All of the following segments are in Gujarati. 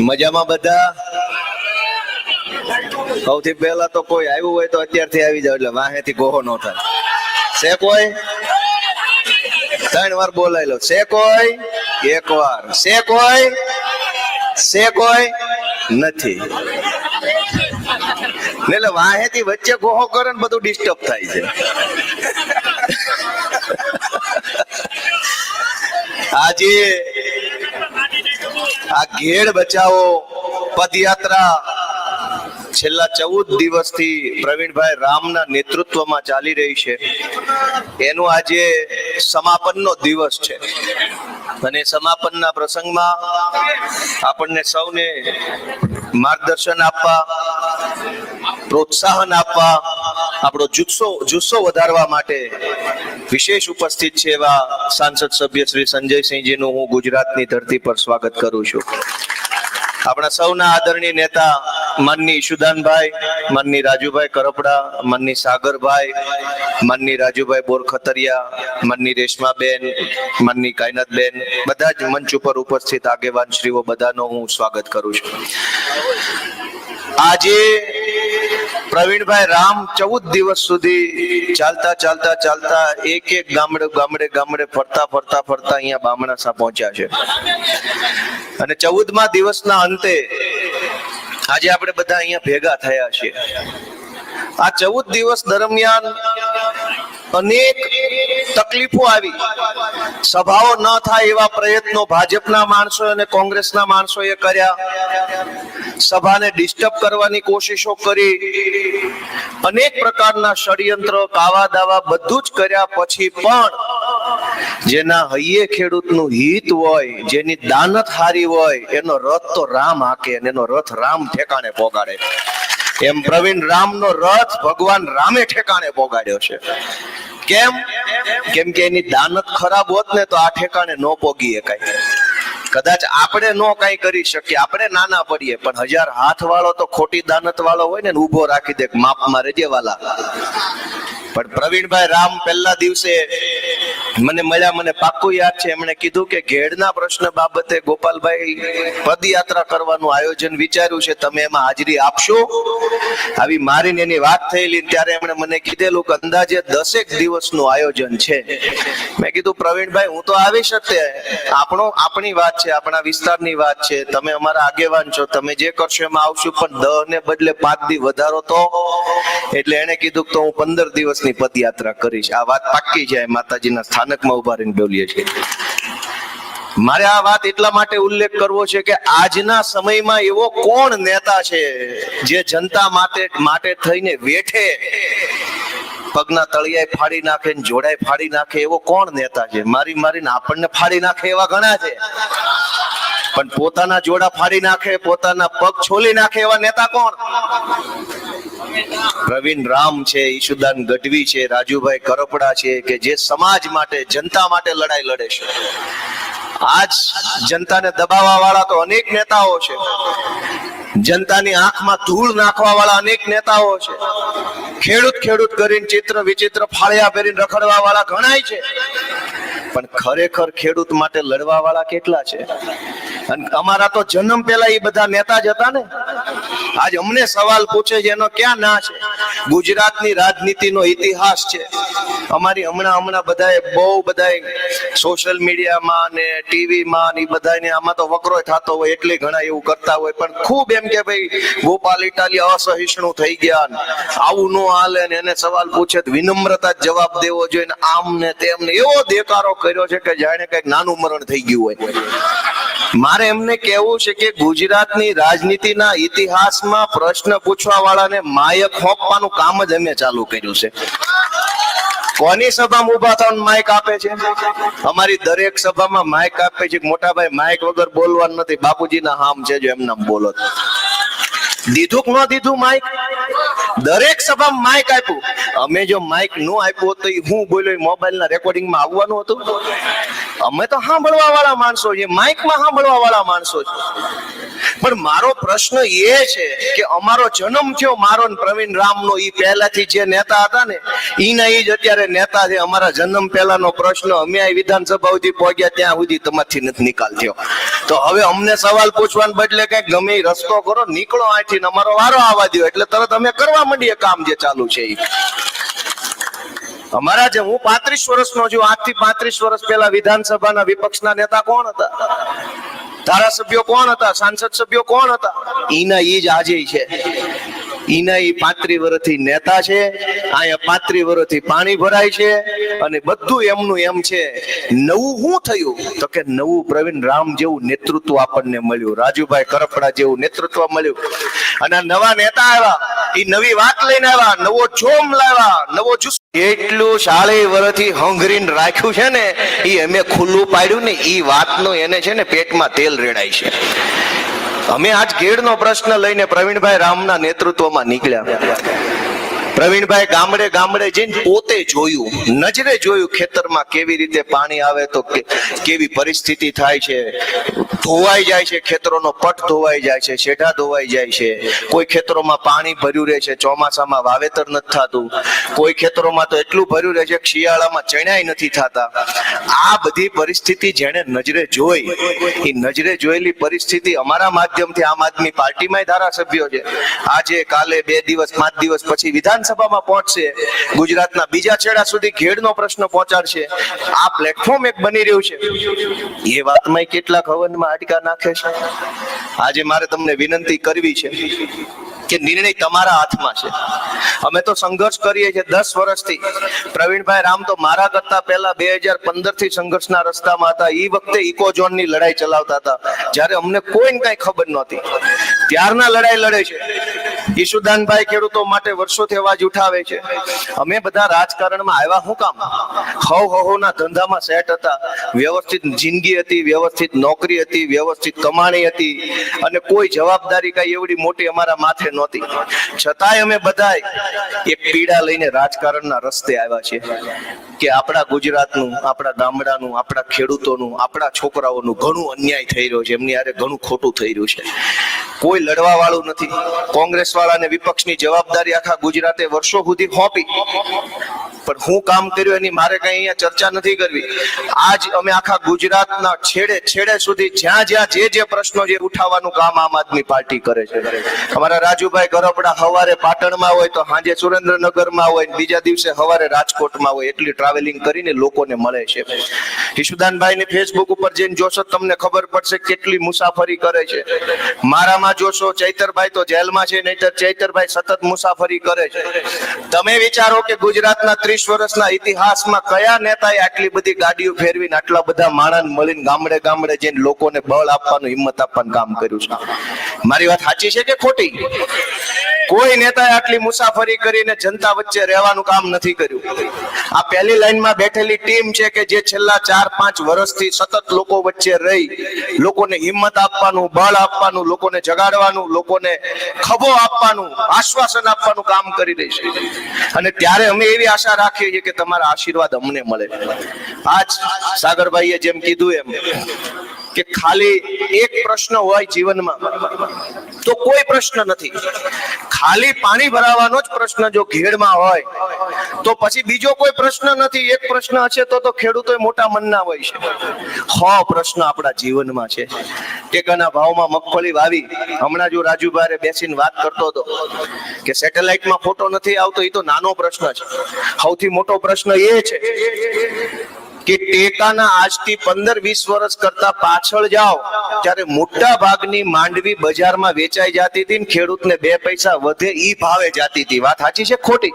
મજામાં બધા? સૌથી પહેલા તો કોઈ આવ્યું હોય તો અત્યારથી આવી જાવ, એટલે વાહેથી ગોહો ન થાય. છે કોઈ? ત્રણ વાર બોલાયેલો. છે કોઈ? એક વાર. છે કોઈ? છે કોઈ? નથી. એટલે વાહેથી વચ્ચે ગોહો કરે ને બધું ડિસ્ટર્બ થાય છે. આજે આ ઘેડ બચાવો, પદયાત્રા. છેલ્લા ચૌદ દિવસથી પ્રવીણભાઈ રામના નેતૃત્વમાં ચાલી રહી છે. એનું આજે સમાપનનો દિવસ છે. અને સમાપનના પ્રસંગમાં આપણને સૌને માર્ગદર્શન આપવા, પ્રોત્સાહન આપવા, આપણો જુસ્સો જુસ્સો વધારવા માટે વિશેષ ઉપસ્થિત છે એવા સાંસદ સભ્ય શ્રી સંજયસિંહજીનું હું ગુજરાતની ધરતી પર સ્વાગત કરું છું. આપણા સૌના આદરણીય નેતા માનની ઈશુદાનભાઈ, માનની રાજુભાઈ કરપડા, માનની સાગરભાઈ, માનની રાજુભાઈ બોરખતરિયા, માનની રેશમાબેન, માનની કાયનાથબેન બધા જ મંચ ઉપર ઉપસ્થિત આગેવાન શ્રીઓ બધાનો હું સ્વાગત કરું છું. આજે પ્રવીણભાઈ રામ ચૌદ દિવસ સુધી ચાલતા ચાલતા ચાલતા એક એક ગામડે ગામડે ગામડે ફરતા ફરતા ફરતા અહીંયા બામણાસા પહોંચ્યા છે. અને ચૌદમા દિવસના અંતે આજે આપણે બધા અહીંયા ભેગા થયા છીએ. આ ચૌદ દિવસ દરમિયાન અનેક તકલીફો આવી. સભાઓ ન થાય એવા પ્રયત્નો ભાજપના માણસો અને કોંગ્રેસના માણસોએ કર્યા. સભાને ડિસ્ટર્બ કરવાની કોશિશો કરી. અનેક પ્રકારના ષડયંત્ર કાવા દાવા બધું જ કર્યા પછી પણ જેના હૈયે ખેડૂતનું હિત હોય, જેની દાનત હારી હોય, એનો રથ તો રામ હાકે અને એનો રથ રામ ઠેકાણે પોગાડે. એમ પ્રવીણ રામનો રથ ભગવાન રામે ઠેકાણે પોગાડ્યો છે. કેમ? કેમ કે એની દાનત ખરાબ હોત ને તો આ ઠેકાણે ન પોગી કઈ. કદાચ આપણે ન કઈ કરી શકીએ, આપણે નાના પડીએ, પણ હજાર હાથ વાળો તો ખોટી દાનત વાળો હોય ને ઊભો રાખી દે માપમાં રેજે વાલા. પણ પ્રવીણભાઈ રામ પહેલા દિવસે મને મળ્યા, મને પાક્કું યાદ છે. એમણે કીધું કે ઘેડના પ્રશ્ન બાબતે ગોપાલભાઈ પદયાત્રા કરવાનું આયોજન વિચાર્યું છે. તમે એમાં હાજરી આપશો? આવી મારીને એની વાત થયેલી ત્યારે એમણે મને કીધેલું કે અંદાજે દસેક દિવસનું આયોજન છે. મેં કીધું, પ્રવીણભાઈ, હું તો આવી જ આપણો, આપણી વાત છે, આપણા વિસ્તારની વાત છે. તમે અમારા આગેવાન છો. તમે જે કરશો એમાં આવશું. પણ દહ ને બદલે પાંચ દી વધારો તો? એટલે એને કીધું તો હું પંદર દિવસની પદયાત્રા કરીશ. આ વાત પાક્કી જાય માતાજીના સ્થાનકમાં ઊભા રહીને બોલીએ છીએ. મારે આ વાત એટલા માટે ઉલ્લેખ કરવો છે કે આજના સમયમાં એવો કોણ નેતા છે, જે જનતા માટે માટે થઈને વેઠે, પગના તળિયાએ ફાડી નાખે ને જોડાય ફાડી નાખે એવો કોણ નેતા છે? મારી, મારીને આપણને ફાડી નાખે એવા ઘણા છે. પણ પોતાના જોડા ફાડી નાખે, પોતાના પગ છોલી નાખે એવા નેતા કોણ? પ્રવીણ રામ છે, ઈશુદાન ગઢવી છે, રાજુભાઈ કરપડા છે, કે જે સમાજ માટે, જનતા માટે લડાઈ લડે છે. આજ જનતાને દબાવવા વાળા તો અનેક નેતાઓ છે. જનતાની આંખમાં ધૂળ નાખવા વાળા અનેક નેતાઓ છે. ખેડૂત ખેડૂત કરીને ચિત્ર વિચિત્ર ફાળિયા પહેરીને રખડવા વાળા ઘણાય છે. પણ ખરેખર ખેડૂત માટે લડવા વાળા કેટલા છે? અમારા તો જન્મ પહેલા એ બધા નેતા જ હતા ને. આજ અમને સવાલ પૂછે છે, એનો ક્યાં ના છે? ગુજરાતની રાજનીતિનો ઇતિહાસ છે. અમારી હમણાં હમણાં બધાએ બહુ બધાએ સોશિયલ મીડિયામાં ને ટીવીમાં ને બધાને આમાં તો વકરો થતો હોય, એટલે ઘણા એવું કરતા હોય. પણ ખૂબ એમ કે ભાઈ, ગોપાલ ઇટાલી અસહિષ્ણુ થઈ ગયા આવું નો હાલે ને એને સવાલ પૂછે તો વિનમ્રતા જ જવાબ દેવો જોઈએ આમ ને તેમ ને એવો દેકારો કર્યો છે કે જાણે કંઈક નાનું મરણ થઈ ગયું હોય. મારે એમને કહેવું છે કે ગુજરાતની રાજનીતિના ઇતિહાસમાં પ્રશ્ન પૂછવા વાળાને માયક હોપવાનું કામ જ એમને ચાલુ કર્યું છે. કોની સભામાં ઊભા થવાનું માઇક આપે છે? અમારી દરેક સભામાં માઇક આપે છે. મોટાભાઈ, માઇક વગર બોલવાનું નથી. બાપુજીના હામ છે જો એમને બોલો. દીધું કે ન દીધું માઇક? દરેક સભામાં માઇક આપ્યું. અમે જો માઇક નો આપ્યું તો હું બોલ્યો? મોબાઈલના રેકોર્ડિંગમાં આવવાનું હતું? અમે તો સાંભળવા વાળા માણસો છીએ. માઇકમાં સાંભળવા વાળા માણસો છીએ. પણ મારો પ્રશ્ન એ છે કે અમારો જન્મ થયો મારો પ્રવીણ રામનો એ પહેલાથી જે નેતા હતા ને એના એ જ અત્યારે નેતા છે. અમારા જન્મ પહેલાનો પ્રશ્ન અમે વિધાનસભા સુધી પહોંચ્યા, ત્યાં સુધી તમારથી નથી નિકાલ થયો. તો હવે અમને સવાલ પૂછવાને બદલે કઈ ગમે રસ્તો કરો, નીકળો અહીંથી અમારો વારો આવવા દો એટલે તરત અમે કરવા માંડીએ કામ જે ચાલુ છે ઈ. અમારા હું પાંત્રીસ વર્ષનો છું, આજથી પાંત્રીસ વર્ષ પહેલા વિધાનસભાના વિપક્ષના નેતા કોણ હતા? ધારાસભ્યો કોણ હતા? સાંસદ સભ્યો કોણ હતા? ઈના ઈ જ આજે છે. ઈના ઈ પાંત્રી વર્ષથી નેતા છે, અહીંયા પાંત્રી વર્ષથી પાણી ભરાય છે અને બધું એમનું એમ છે. નવું શું થયું? તો કે નવું પ્રવીણ રામ જેવું નેતૃત્વ આપણને મળ્યું, રાજુભાઈ કરપડા જેવું નેતૃત્વ મળ્યું. અને નવા નેતા આવ્યા. એ નવી વાત લઈને આવ્યા, નવો જોમ લાવ્યા, નવો જુસ્સો એટલું શાળે વર્ષથી હંગરીને રાખ્યું છે ને એ અમે ખુલ્લું પાડ્યું ને એ વાતનો એને છે ને પેટમાં તેલ રેડાય છે. અમે આજ ગેડનો પ્રશ્ન લઈને પ્રવીણભાઈ રામના નેતૃત્વમાં નીકળ્યા. પ્રવીણભાઈ ગામડે ગામડે જઈને પોતે જોયું, નજરે જોયું ખેતરમાં કેવી રીતે પાણી આવે તો કેવી પરિસ્થિતિ થાય છે. ધોવાઈ જાય છે, ખેતરોનો પટ ધોવાઈ જાય છે, શેઢા ધોવાઈ જાય છે. કોઈ ખેતરોમાં પાણી ભર્યું રહે છે, ચોમાસામાં વાવેતર નથી થતું. કોઈ ખેતરોમાં તો એટલું ભર્યું રહે છે શિયાળામાં ચણાય નથી થતા. આ બધી પરિસ્થિતિ જેને નજરે જોઈ, એ નજરે જોયેલી પરિસ્થિતિ અમારા માધ્યમથી આમ આદમી પાર્ટીમાં ધારાસભ્યો છે. આજે કાલે બે દિવસ, પાંચ દિવસ પછી વિધાનસભામાં પહોંચશે. ગુજરાતના બીજા છેડા સુધી ઘેડનો પ્રશ્ન પહોંચાડશે. આ પ્લેટફોર્મ એક બની રહ્યું છે. એ વાતમાં કેટલાક હવનમાં હાડકા નાખે છે. આજે મારે તમને વિનંતી કરવી છે કે નિર્ણય તમારા હાથમાં છે. અમે તો સંઘર્ષ કરીએ છીએ દસ વર્ષથી. પ્રવીણભાઈ રામ તો મારા કરતા પહેલા બે હજાર પંદરથી સંઘર્ષના રસ્તામાં હતા. એ વખતે ઇકોઝોનની લડાઈ ચલાવતા હતા. જ્યારે અમને કોઈને કઈ ખબર નહોતી. ત્યારના લડાઈ લડે છે. ઈશુદાનભાઈ ખેડૂતો માટે વર્ષોથી અવાજ ઉઠાવે છે. અમે બધા રાજકારણમાં આવ્યા હું કામ? હવ હવના ધંધામાં સેટ હતા. વ્યવસ્થિત જિંદગી હતી, વ્યવસ્થિત નોકરી હતી, વ્યવસ્થિત કમાણી હતી. અને કોઈ જવાબદારી કઈ એવડી મોટી અમારા માથે નહોતી. છતાંય અમે બધાય એક પીડા લઈને રાજકારણના રસ્તે આવ્યા છે કે આપણા ગુજરાતનું, આપણા ગામડાનું, આપણા ખેડૂતોનું, આપણા છોકરાઓનું ઘણું અન્યાય થઈ રહ્યો છે. એમની આરે ઘણું ખોટું થઈ રહ્યું છે. કોઈ લડવા વાળું નથી. કોંગ્રેસ વાળાને વિપક્ષની જવાબદારી આખા ગુજરાતે વર્ષો સુધી હોપી. પણ હું કામ કર્યું એની મારે કઈ અહીંયા ચર્ચા નથી કરવી. આજ અમે આખા ગુજરાતના છેડે છેડે સુધી જ્યાં જ્યાં જે જે પ્રશ્નો જે ઉઠાવવાનું કામ આમ આદમી પાર્ટી કરે છે. અમારા રાજુભાઈ ગરબડા હવારે પાટણમાં હોય તો સાંજે સુરેન્દ્રનગરમાં હોય બીજા દિવસે હવારે રાજકોટમાં હોય એટલી ટ્રાવેલિંગ કરીને લોકોને મળે છે. ઈશુદાનભાઈ ને ફેસબુક ઉપર જઈને જોશો તમને ખબર પડશે કેટલી મુસાફરી કરે છે. મારામાં જોશો, ચૈતરભાઈ તો જેલમાં છે, નહીતર ચૈતરભાઈ સતત મુસાફરી કરે છે. તમે વિચારો કે ગુજરાતના ત્રીસ વર્ષના ઇતિહાસમાં કયા નેતાએ આટલી બધી ગાડીઓ ફેરવીને આટલા બધા માણસ મળીને ગામડે ગામડે જઈને લોકોને બળ આપવાનું, હિંમત આપવાનું કામ કર્યું છે? મારી વાત સાચી છે કે ખોટી? કોઈ નેતાએ આટલી મુસાફરી કરીને જનતા વચ્ચે રહેવાનું કામ નથી કર્યું. આ પહેલી લાઈનમાં બેઠેલી ટીમ છે કે જે છેલ્લા ચાર, પાંચ વર્ષથી સતત લોકો વચ્ચે રહી, લોકોને હિંમત આપવાનું, બળ આપવાનું, લોકોને જગાડવાનું, લોકોને ખભો આપવાનું, આશ્વાસન આપવાનું કામ કરી રહી છે. અને ત્યારે અમે એવી આશા રાખીએ છીએ કે તમારા આશીર્વાદ અમને મળે. આજ સાગરભાઈએ જેમ કીધું એમ કે ખાલી એક પ્રશ્ન હોય જીવનમાં, તો કોઈ પ્રશ્ન નથી. ખાલી પાણી ભરાવાનો જ પ્રશ્ન જો ઘેડમાં હોય, તો પછી બીજો કોઈ પ્રશ્ન નથી. એક પ્રશ્ન હશે તો તો ખેડૂતો મોટા મનના હોય છે. હો, પ્રશ્ન આપણા જીવનમાં છે. ટેકાના ભાવમાં મગફળી વાવી, હમણાં જો રાજુભાઈ બેસીને વાત કરતો હતો કે સેટેલાઇટમાં ફોટો નથી આવતો એ તો નાનો પ્રશ્ન છે. સૌથી મોટો પ્રશ્ન એ છે કે ટેકાના આજથી પંદર, વીસ વર્ષ કરતા પાછળ જાઓ ત્યારે મોટા ભાગની માંડવી બજારમાં વેચાઈ જતી હતી ને ખેડૂતને બે પૈસા વધે ઈ ભાવે જતી હતી. વાત સાચી છે ખોટી?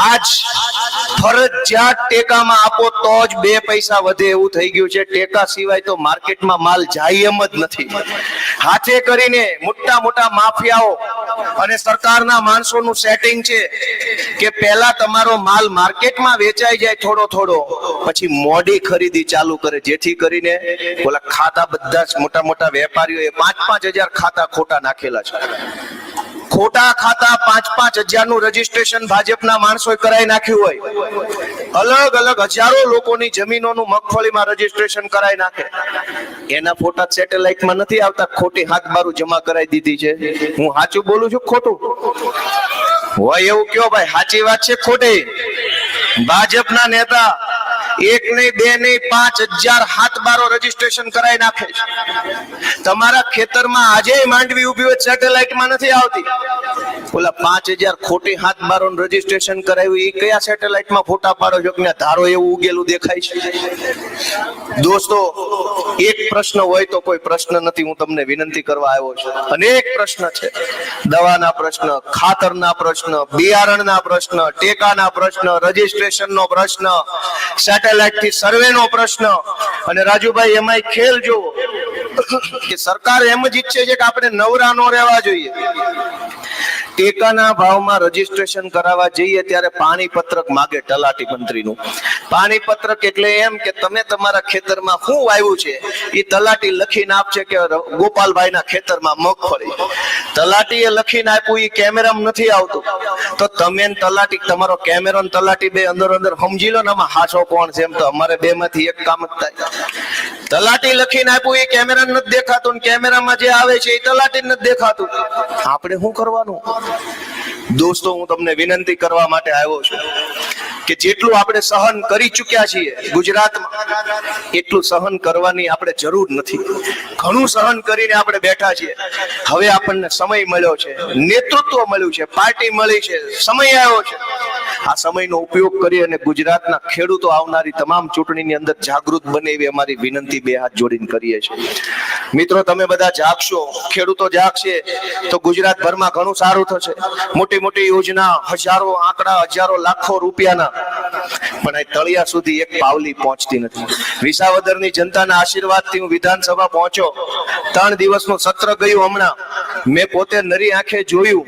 આજ ફરજિયાત ટેકામાં આપો તો જ બે પૈસા વધે એવું થઈ ગયું છે. ટેકા સિવાય તો માર્કેટમાં માલ જાય એમ જ નથી. હાથે કરીને મોટા મોટા માફિયાઓ અને સરકારના માણસોનું સેટિંગ છે કે પહેલા તમારો માલ માર્કેટમાં વેચાઈ જાય થોડો થોડો. પછી મોડી ખરીદી ચાલુ કરે, જેથી કરીને ઓલા ખાતા બધા જ મોટા મોટા વેપારીઓ એ પાંચ પાંચ હજાર ખાતા ખોટા નાખેલા છે. ખોટા ખાતા પાંચ પાંચ હજારનું રજીસ્ટ્રેશન ભાજપના માણસોએ કરાવી નાખ્યું હોય. અલગ અલગ હજારો લોકોની જમીનોનું મગફળીમાં રજીસ્ટ્રેશન કરાવી નાખે. એના ફોટા સેટેલાઇટમાં નથી આવતા, ખોટી હાથ બારું જમા કરાવી દીધી છે. હું સાચું બોલું છું ખોટું? હોય એવું કયો ભાઈ, સાચી વાત છે ખોટી? ભાજપના નેતા એક નહીં, બે નહીં, પાંચ હજાર હાથ બારો રજીસ્ટ્રેશન કરાવી નાખે તમારા ખેતરમાં આજે માંડવી ઊભી હોય સેટેલાઇટમાં નથી આવતી. ઓલા પાંચ હજાર ખોટી હાથ બારો રજીસ્ટ્રેશન કરાવ્યું. એ કયા સેટેલાઇટમાં ફોટા પાડો છો? કે ધારો એવું ઉગેલું દેખાય છે. દોસ્તો, એક પ્રશ્ન હોય તો કોઈ પ્રશ્ન નથી. હું તમને વિનંતી કરવા આવ્યો છું. અનેક પ્રશ્ન છે. દવાના પ્રશ્ન, ખાતરના પ્રશ્ન, બિયારણના પ્રશ્ન, ટેકાના પ્રશ્ન રજીસ્ટ્રેશનનો પ્રશ્ન સેટેલાઇટથી સર્વેનો પ્રશ્ન. અને રાજુભાઈ, એમાંય ખેલ જો કે સરકાર એમ જ ઈચ્છે છે કે આપણે નવરા નો રહેવા જોઈએ. ટેકાના ભાવમાં રજીસ્ટ્રેશન કરાવવા જઈએ ત્યારે પાણી પત્રક માગે તલાટી મંત્રીનું. પાણી પત્રક એટલે એમ કે તમે તમારા ખેતરમાં શું વાવ્યું છે, એ તલાટી લખીને આપશે કે ગોપાલભાઈના ખેતરમાં મગફળી તલાટીએ લખીને આપ્યું એ કેમેરામાં નથી આવતું. તો તમે તલાટી, તમારો કેમેરો તલાટી બે અંદર અંદર સમજી લો ને આમાં હાસો કોણ છે એમ તો અમારે બે માંથી એક કામ જ થાય. તલાટી લખીને આપ્યું, એ કેમેરા નથી દેખાતું કેમેરામાં જે આવે છે એ તલાટી નથી દેખાતું. આપણે શું કરવાનું? દોસ્તો, હું તમને વિનંતી કરવા માટે આવ્યો છું. કે જેટલું આપણે સહન કરી ચૂક્યા છીએ ગુજરાતમાં, એટલું સહન કરવાની આપણે જરૂર નથી. ઘણું સહન કરીને આપણે બેઠા છીએ. હવે આપણને સમય મળ્યો છે, નેતૃત્વ મળ્યું છે, પાર્ટી મળી છે, સમય આવ્યો છે. આ સમયનો ઉપયોગ કરી અને ગુજરાતના ખેડૂતો આવનારી તમામ ચૂંટણીની અંદર જાગૃત બને એવી અમારી વિનંતી બે હાથ જોડીને કરીએ છીએ. મિત્રો, તમે બધા જાગશો. ખેડૂતો જાગશે તો ગુજરાતભરમાં ઘણું સારું થશે. મોટી મોટી યોજના, હજારો આંકડા, હજારો લાખો રૂપિયાના. પણ આ તળિયા સુધી એક પાવલી પહોંચતી નથી. વિસાવદરની જનતાના આશીર્વાદથી હું વિધાનસભા પહોંચ્યો. ત્રણ દિવસનું સત્ર ગયું હમણાં. મેં પોતે નરી આંખે જોયું.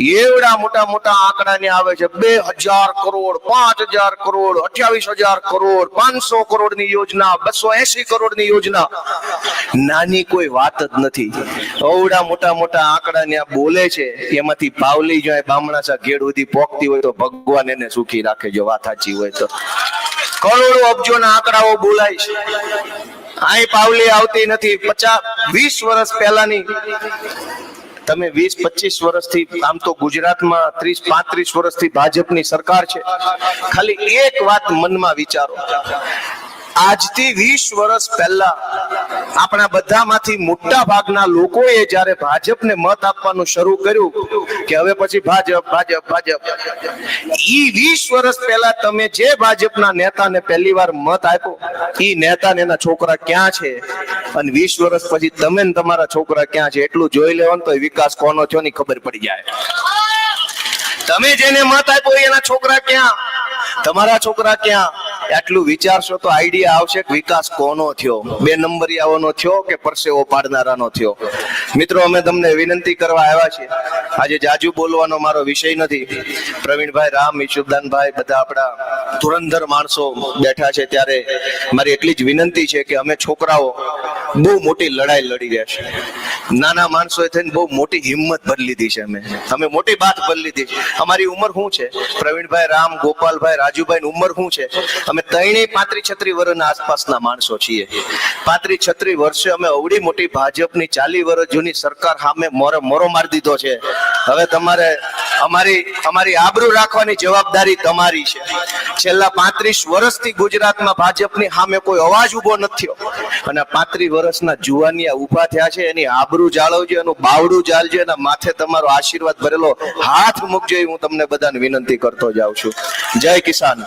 એવડા મોટા મોટા આંકડા ને આવે છે. બે હજાર કરોડ, પાંચ હજાર કરોડ, અઠ્યાવીસ હજાર કરોડ, પાંચસો કરોડની યોજના, બસો એસી કરોડની યોજના. નાની કોઈ વાત જ નથી. અવડા મોટા મોટા આંકડા ને બોલે છે. એમાંથી પાવલી જાય બામણા સા ઘેડ સુધી પોકતી હોય તો ભગવાન એને સુખી રાખે જો વાત સાચી હોય તો. કરોડો અબજો ના આંકડાઓ બોલાય છે. આય પાવલી આવતી નથી. પચાસ, વીસ વર્ષ પહેલાની તમે વીસ, પચીસ વર્ષથી, આમ તો ગુજરાતમાં ત્રીસ, પાંત્રીસ વર્ષથી ભાજપની સરકાર છે. ખાલી એક વાત મનમાં વિચારો. આજથી વીસ વર્ષ પહેલા આપણા બધામાંથી મોટા ભાગના લોકોએ જ્યારે ભાજપને મત આપવાનું શરૂ કર્યું કે હવે પછી ભાજપ ભાજપ ભાજપ. ઈ વીસ વર્ષ પહેલા તમે જે ભાજપના નેતાને પહેલી વાર મત આપ્યો, ઈ નેતાને એના છોકરા ક્યાં છે? અને વીસ વર્ષ પછી તમે ને તમારા છોકરા ક્યાં છે? એટલું જોઈ લેવાનું તો વિકાસ કોનો થયો ની ખબર પડી જાય. તમે જેને મત આપ્યો એના છોકરા ક્યાં? તમારા છોકરા ક્યાં? આટલું વિચારશો તો આઈડિયા આવશે કે વિકાસ કોનો થયો? બે નંબરિયાઓનો થયો કે પરસેવો પાડનારાનો થયો? મિત્રો, અમે તમને વિનંતી કરવા આવ્યા છીએ. આજે જાજુ બોલવાનો મારો વિષય નથી. પ્રવીણભાઈ રામ ઈશુદાનભાઈ બધા આપણા ધુરંધર માણસો બેઠા છે. ત્યારે મારી એટલી જ વિનંતી છે કે અમે છોકરાઓ બહુ મોટી લડાઈ લડી રહ્યા છે. નાના માણસોએ થઈને બહુ મોટી હિંમત બદલી લીધી છે અમે. અમે મોટી બાત ભરી લીધી છે અમારી ઉંમર શું છે? પ્રવીણભાઈ, રામ, ગોપાલભાઈ રાજુભાઈ ઉંમર શું છે? અમે ત્રણેય પાંત્રી છત્રી વર્ષના આસપાસના માણસો છીએ. પાંત્રી છત્રી વર્ષે અમે અવડી મોટી ભાજપની ચાલી વર્ષ જૂની સરકાર સામે મોરે, મોરો મારી દીધો છે. હવે તમારે અમારી અમારી આબરૂ રાખવાની જવાબદારી તમારી છે. છેલ્લા પાંત્રીસ વર્ષથી ગુજરાતમાં ભાજપની સામે કોઈ અવાજ ઊભો નથી અને પાંત્રીસ વર્ષના જુવાનિયા ઊભા થયા છે, એની આબરૂ જાળવજો, એનું બાવડું જાળજો, એના માથે તમારો આશીર્વાદ ભરેલો હાથ મૂકજો હું તમને બધાને વિનંતી કરતો જાઉં છું. જય કિસાન.